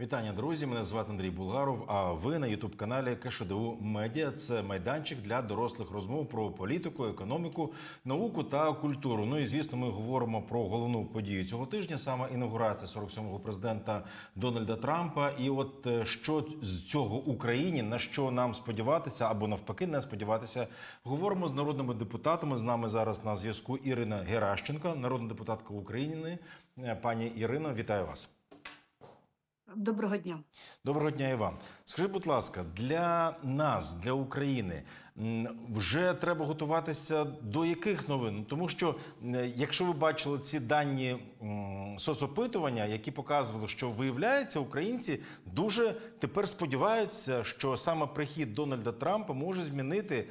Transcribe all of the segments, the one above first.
Вітання, друзі! Мене звати Андрій Булгаров. А ви на Ютуб-каналі КШДУ Медіа. Це майданчик для дорослих розмов про політику, економіку, науку та культуру. Ну і звісно, ми говоримо про головну подію цього тижня, саме інаугурація 47-го президента Дональда Трампа. І от е, що з цього Україні, на що нам сподіватися або навпаки не сподіватися, говоримо з народними депутатами. З нами зараз на зв'язку Ірина Геращенко, народна депутатка України. Е, Пані Ірино, вітаю вас. Доброго дня. Доброго дня і вам. Скажіть, будь ласка, для нас, для України, вже треба готуватися до яких новин? Тому що, якщо ви бачили ці дані соцопитування, які показували, що виявляється, українці дуже тепер сподіваються, що саме прихід Дональда Трампа може змінити.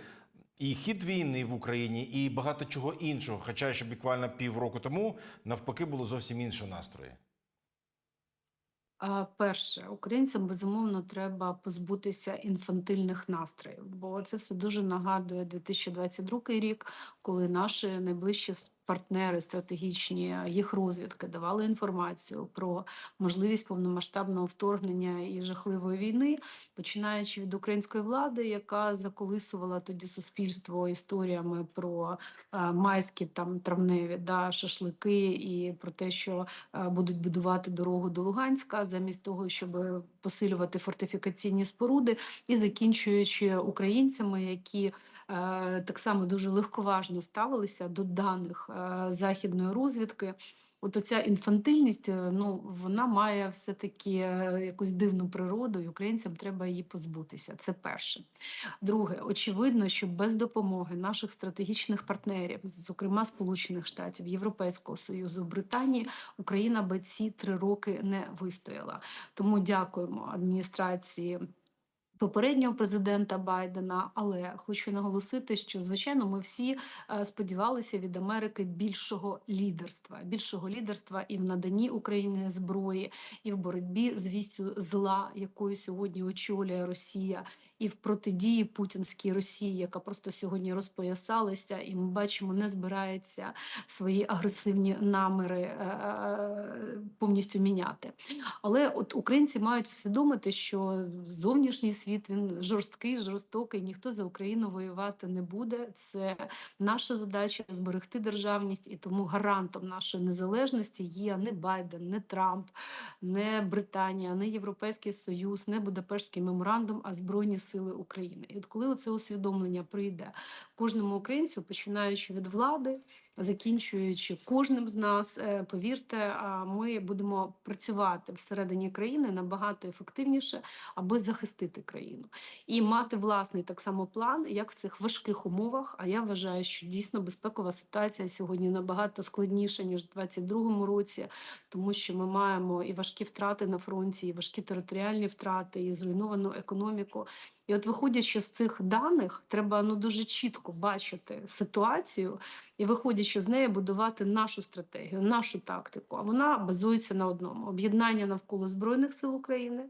І хід війни в Україні, і багато чого іншого. Хоча ще буквально півроку тому навпаки було зовсім інші настрої. Перше, українцям безумовно треба позбутися інфантильних настроїв, бо це все дуже нагадує 2022 рік, коли наші найближчі партнери стратегічні, їх розвідки давали інформацію про можливість повномасштабного вторгнення і жахливої війни, починаючи від української влади, яка заколисувала тоді суспільство історіями про е, майські там травневі да, шашлики і про те, що е, будуть будувати дорогу до Луганська, замість того, щоб посилювати фортифікаційні споруди, і закінчуючи українцями, які так само дуже легковажно ставилися до даних е, західної розвідки. От оця інфантильність, е, ну вона має все-таки е, якусь дивну природу, і українцям треба її позбутися. Це перше. Друге, очевидно, що без допомоги наших стратегічних партнерів, зокрема Сполучених Штатів, Європейського Союзу, Британії, Україна би ці три роки не вистояла. Тому дякуємо адміністрації. Попереднього президента Байдена, але хочу наголосити, що звичайно ми всі е, сподівалися від Америки більшого лідерства, більшого лідерства і в наданні Україні зброї, і в боротьбі з вістю зла, якою сьогодні очолює Росія, і в протидії путінській Росії, яка просто сьогодні розпоясалася, і ми бачимо, не збирається свої агресивні наміри е, е, повністю міняти. Але от українці мають усвідомити, що зовнішній світ він жорсткий, жорстокий. Ніхто за Україну воювати не буде. Це наша задача зберегти державність, і тому гарантом нашої незалежності є не Байден, не Трамп, не Британія, не Європейський Союз, не Будапештський меморандум, а Збройні Сили України. І от коли це усвідомлення прийде кожному українцю, починаючи від влади, закінчуючи кожним з нас, е, повірте, ми будемо працювати всередині країни набагато ефективніше, аби захистити країну і мати власний так само план, як в цих важких умовах. А я вважаю, що дійсно безпекова ситуація сьогодні набагато складніша ніж в 2022 році, тому що ми маємо і важкі втрати на фронті, і важкі територіальні втрати, і зруйновану економіку. І от, виходячи з цих даних, треба ну дуже чітко бачити ситуацію і, виходячи з неї, будувати нашу стратегію, нашу тактику. А вона базується на одному: об'єднання навколо збройних сил України.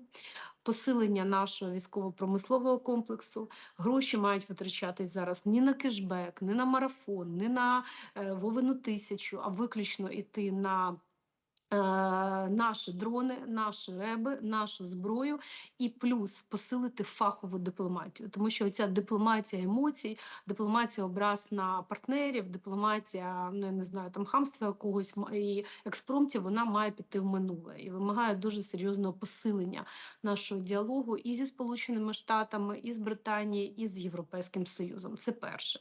Посилення нашого військово-промислового комплексу гроші мають витрачатись зараз ні на кешбек, ні на марафон, ні на е, Вовину тисячу, а виключно йти на наші дрони, наші реби, нашу зброю, і плюс посилити фахову дипломатію, тому що ця дипломатія емоцій, дипломатія образ на партнерів, дипломатія ну, я не знаю, там хамства якогось і експромтів, вона має піти в минуле і вимагає дуже серйозного посилення нашого діалогу і зі Сполученими Штатами, і з Британією, і з Європейським Союзом. Це перше.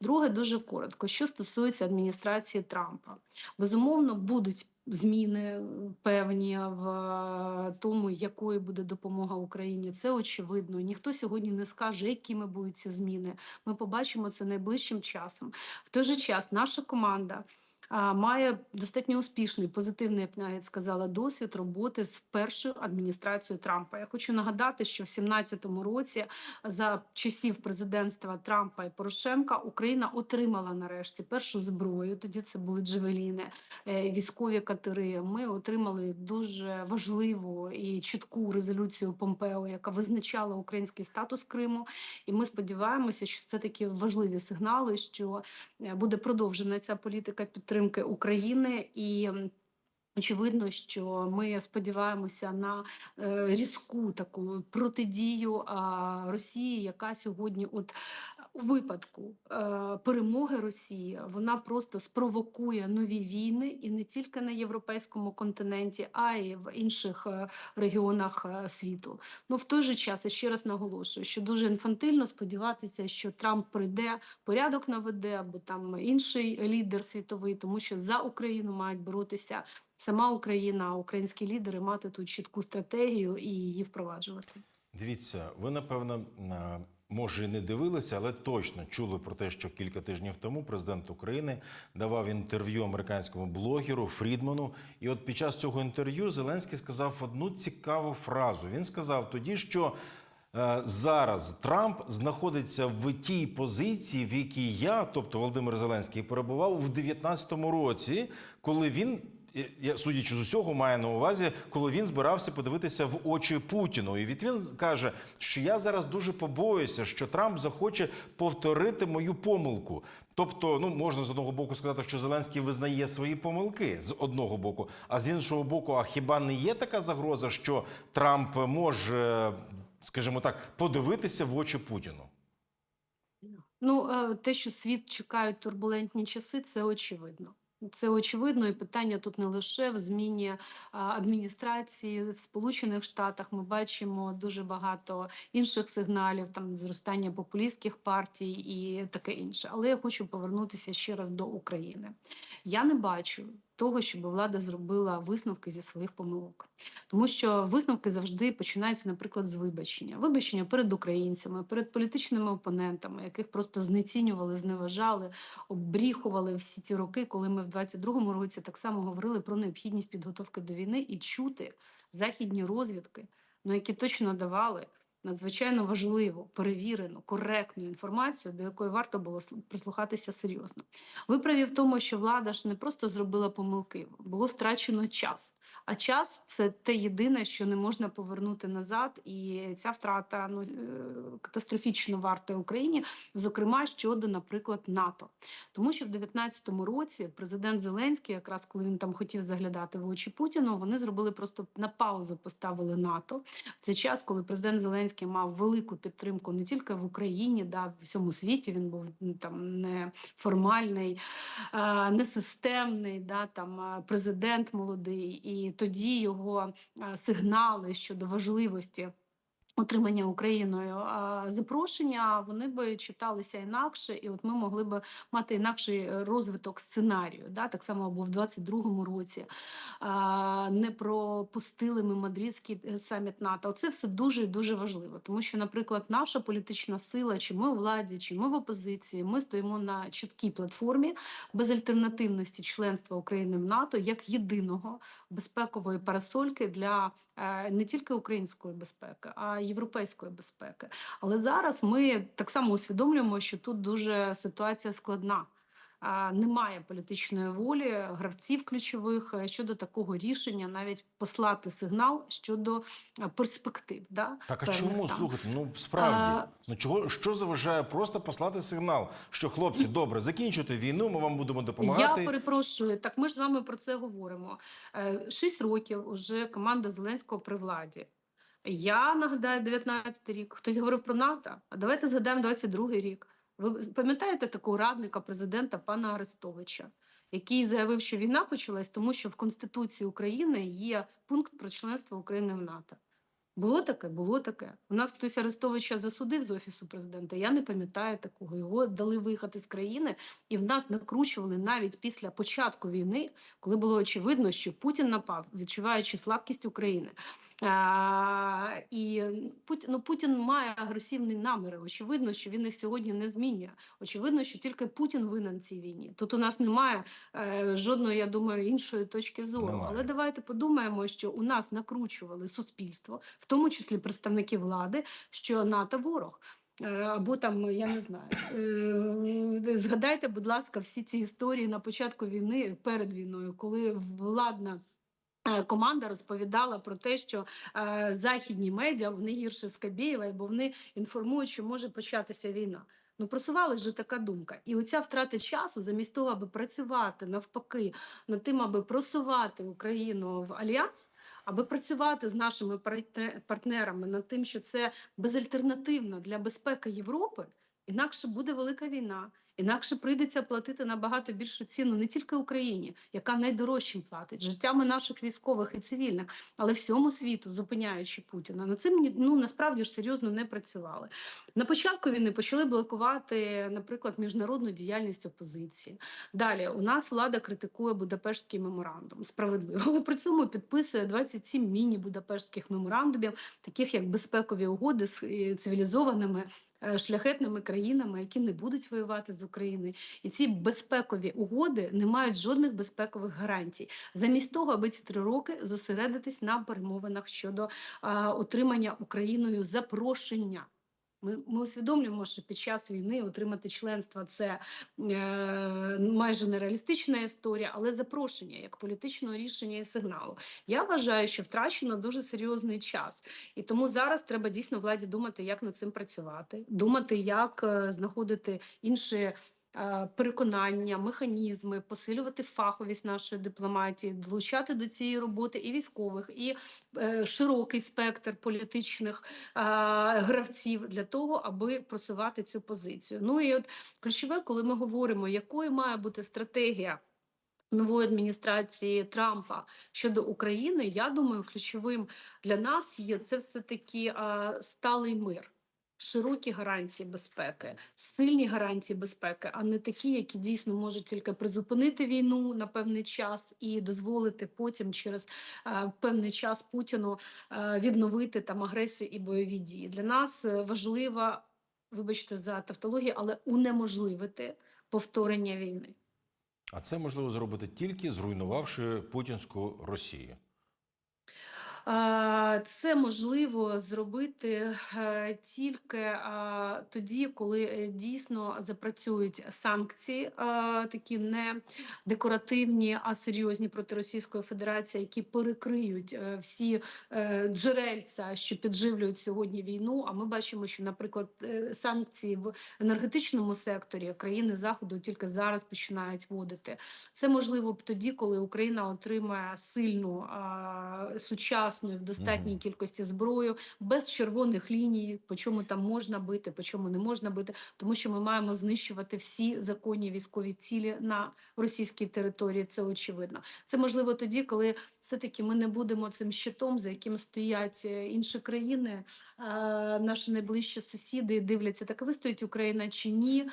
Друге, дуже коротко, що стосується адміністрації Трампа, безумовно будуть зміни певні в е, тому, якою буде допомога Україні. Це очевидно. Ніхто сьогодні не скаже, якими будуть ці зміни. Ми побачимо це найближчим часом. В той же час наша команда. Має достатньо успішний, позитивний, я б навіть сказала, досвід роботи з першою адміністрацією Трампа. Я хочу нагадати, що в 2017 році за часів президентства Трампа і Порошенка Україна отримала нарешті першу зброю. Тоді це були джевеліни, е, військові катери. Ми отримали дуже важливу і чітку резолюцію Помпео, яка визначала український статус Криму. І ми сподіваємося, що це такі важливі сигнали, що е, буде продовжена ця політика підтримки України і. Очевидно, що ми сподіваємося на е, різку таку протидію Росії, яка сьогодні, от у випадку е, перемоги Росії, вона просто спровокує нові війни і не тільки на європейському континенті, а й в інших е, регіонах е, світу. Ну в той же час я ще раз наголошую, що дуже інфантильно сподіватися, що Трамп прийде, порядок наведе або там інший лідер світовий, тому що за Україну мають боротися сама Україна, українські лідери мати тут чітку стратегію і її впроваджувати. Дивіться, ви напевно може і не дивилися, але точно чули про те, що кілька тижнів тому президент України давав інтерв'ю американському блогеру Фрідману. І от під час цього інтерв'ю Зеленський сказав одну цікаву фразу. Він сказав тоді, що е, зараз Трамп знаходиться в тій позиції, в якій я, тобто Володимир Зеленський, перебував в 2019 році, коли він. Я- судячи з усього, має на увазі, коли він збирався подивитися в очі Путіну. І від він каже, що я зараз дуже побоюся, що Трамп захоче повторити мою помилку. Тобто, ну можна з одного боку сказати, що Зеленський визнає свої помилки з одного боку, а з іншого боку, а хіба не є така загроза, що Трамп може, скажімо так, подивитися в очі Путіну? Ну, е, те, що світ чекають турбулентні часи, це очевидно. Це очевидно, і питання тут не лише в зміні адміністрації в Сполучених Штатах. Ми бачимо дуже багато інших сигналів, там зростання популістських партій і таке інше. Але я хочу повернутися ще раз до України. Я не бачу того, щоб влада зробила висновки зі своїх помилок, тому що висновки завжди починаються, наприклад, з вибачення. Вибачення перед українцями, перед політичними опонентами, яких просто знецінювали, зневажали, обріхували всі ці роки, коли ми в 22-му році так само говорили про необхідність підготовки до війни і чути західні розвідки, ну які точно давали надзвичайно важливу, перевірену, коректну інформацію, до якої варто було слу- прислухатися серйозно. Ви праві в тому, що влада ж не просто зробила помилки, було втрачено час. А час це те єдине, що не можна повернути назад, і ця втрата ну е, катастрофічно вартує Україні, зокрема щодо, наприклад, НАТО. Тому що в 2019 році президент Зеленський, якраз коли він там хотів заглядати в очі Путіну, вони зробили просто на паузу, поставили НАТО. В цей час, коли президент Зеленський мав велику підтримку не тільки в Україні, да, в всьому світі він був там не формальний, а, не системний, да, там президент молодий, і тоді його сигнали щодо важливості. Отримання Україною запрошення вони би читалися інакше, і от ми могли би мати інакший е, розвиток сценарію. Да? Так само або в 22-му році не пропустили ми мадридський е, саміт НАТО. Оце все дуже і дуже важливо, тому що, наприклад, наша політична сила, чи ми у владі, чи ми в опозиції, ми стоїмо на чіткій платформі безальтернативності членства України в НАТО як єдиного безпекової парасольки для е, не тільки української безпеки, а й європейської безпеки. Але зараз ми так само усвідомлюємо, що тут дуже ситуація складна. Немає політичної волі гравців ключових е, щодо такого рішення, навіть послати сигнал щодо е, перспектив. Да, Так а чому там. слухайте? Ну справді, А- ну чого що заважає просто послати сигнал, що хлопці, добре, закінчуйте війну, ми вам будемо допомагати. Я перепрошую, так ми ж з вами про це говоримо. Е, Шість років уже команда Зеленського при владі. Я нагадаю 19 рік. Хтось говорив про НАТО. А давайте згадаємо 22 рік. Ви пам'ятаєте такого радника президента пана Арестовича, який заявив, що війна почалась, тому що в Конституції України є пункт про членство України в НАТО. Було таке, було таке. У нас хтось Арестовича засудив з офісу президента. Я не пам'ятаю такого. Його дали виїхати з країни, і в нас накручували навіть після початку війни, коли було очевидно, що Путін напав, відчуваючи слабкість України. А, і Путін, ну, Путін має агресивні наміри. Очевидно, що він їх сьогодні не змінює. Очевидно, що тільки Путін винен цій війні. Тут у нас немає е, жодної, я думаю, іншої точки зору. Немає. Але давайте подумаємо, що у нас накручували суспільство, в тому числі представники влади, що НАТО ворог. Е, Або там, я не знаю, е, згадайте, будь ласка, всі ці історії на початку війни, перед війною, коли владна команда розповідала про те, що е, західні медіа вони гірше Скабєєва, бо вони інформують, що може початися війна. Ну, просувалась же така думка. І оця втрата часу, замість того, аби працювати навпаки над тим, аби просувати Україну в альянс, аби працювати з нашими партнерами над тим, що це безальтернативно для безпеки Європи, інакше буде велика війна. Інакше прийдеться платити набагато більшу ціну не тільки Україні, яка найдорожчим платить життями наших військових і цивільних, але всьому світу, зупиняючи Путіна. На цим ну насправді ж серйозно не працювали. На початку війни почали блокувати, наприклад, міжнародну діяльність опозиції. Далі у нас влада критикує Будапештський меморандум. Справедливо, але при цьому підписує 27 міні-будапештських меморандумів, таких як безпекові угоди з е, цивілізованими шляхетними країнами, які не будуть воювати з Україною. І ці безпекові угоди не мають жодних безпекових гарантій. Замість того, аби ці три роки зосередитись на перемовинах щодо а, отримання Україною запрошення. Ми, ми усвідомлюємо, що під час війни отримати членство це е, майже нереалістична історія, але запрошення як політичного рішення і сигналу. Я вважаю, що втрачено дуже серйозний час, і тому зараз треба дійсно владі думати, як над цим працювати, думати, як е, знаходити інші. Е, Переконання, механізми, посилювати фаховість нашої дипломатії, долучати до цієї роботи і військових, і е, широкий спектр політичних е, гравців для того, аби просувати цю позицію. Ну і от ключове, коли ми говоримо, якою має бути стратегія. Нової адміністрації Трампа щодо України, я думаю, ключовим для нас є це все таки сталий мир, широкі гарантії безпеки, сильні гарантії безпеки, а не такі, які дійсно можуть тільки призупинити війну на певний час і дозволити потім через е, певний час Путіну е, відновити там агресію і бойові дії. Для нас е, важливо, вибачте за тавтологію, але унеможливити повторення війни. А це можливо зробити тільки зруйнувавши путінську Росію. Це можливо зробити е, тільки тоді, коли е, дійсно запрацюють санкції, такі не декоративні, а серйозні проти Російської Федерації, які перекриють е, всі джерельця, що підживлюють сьогодні війну. А ми бачимо, що, наприклад, санкції в енергетичному секторі країни Заходу тільки зараз починають вводити. Це можливо б тоді, коли Україна отримає сильну сучасну і в достатній кількості зброю, без червоних ліній, по чому там можна бити, по чому не можна бити, тому що ми маємо знищувати всі законні військові цілі на російській території. Це очевидно. Це можливо тоді, коли все-таки ми не будемо цим щитом, за яким стоять е, інші країни, е, наші найближчі сусіди і дивляться, так вистоїть Україна чи ні е,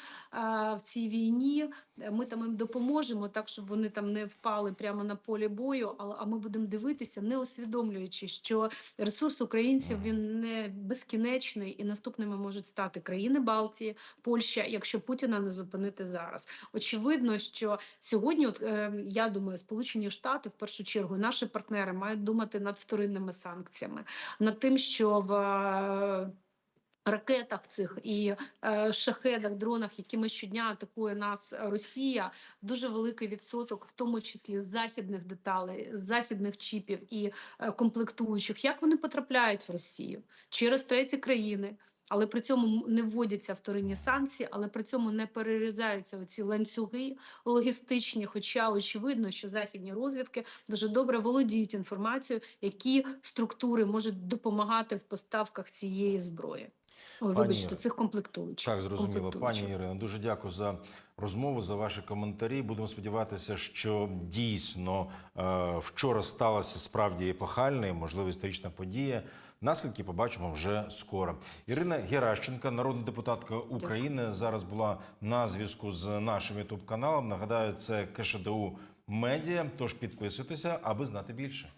в цій війні. Ми там їм допоможемо, так щоб вони там не впали прямо на полі бою. Але а ми будемо дивитися, не усвідомлюючи, що ресурс українців він не безкінечний, і наступними можуть стати країни Балтії, Польща, якщо Путіна не зупинити зараз. Очевидно, що сьогодні, от е, я думаю, Сполучені Штати в першу чергу, наші партнери мають думати над вторинними санкціями, над тим, що в. Е, Ракетах цих і е, шахедах, дронах, якими щодня атакує нас Росія, дуже великий відсоток, в тому числі західних деталей, західних чіпів і е, комплектуючих, як вони потрапляють в Росію через треті країни. Але при цьому не вводяться вторинні санкції, але при цьому не перерізаються оці ланцюги логістичні. Хоча очевидно, що західні розвідки дуже добре володіють інформацією, які структури можуть допомагати в поставках цієї зброї. Ой, Пані вибачте, цих комплектуючих. Так, зрозуміло. Пані. Ірино, дуже дякую за розмову, за ваші коментарі. Будемо сподіватися, що дійсно е, вчора сталася справді епохальна, і, можливо, історична подія. Наслідки побачимо вже скоро. Ірина Геращенка, народна депутатка України, зараз була на зв'язку з нашим ютуб каналом. Нагадаю, це КШДУ Медіа. Тож підписуйтеся, аби знати більше.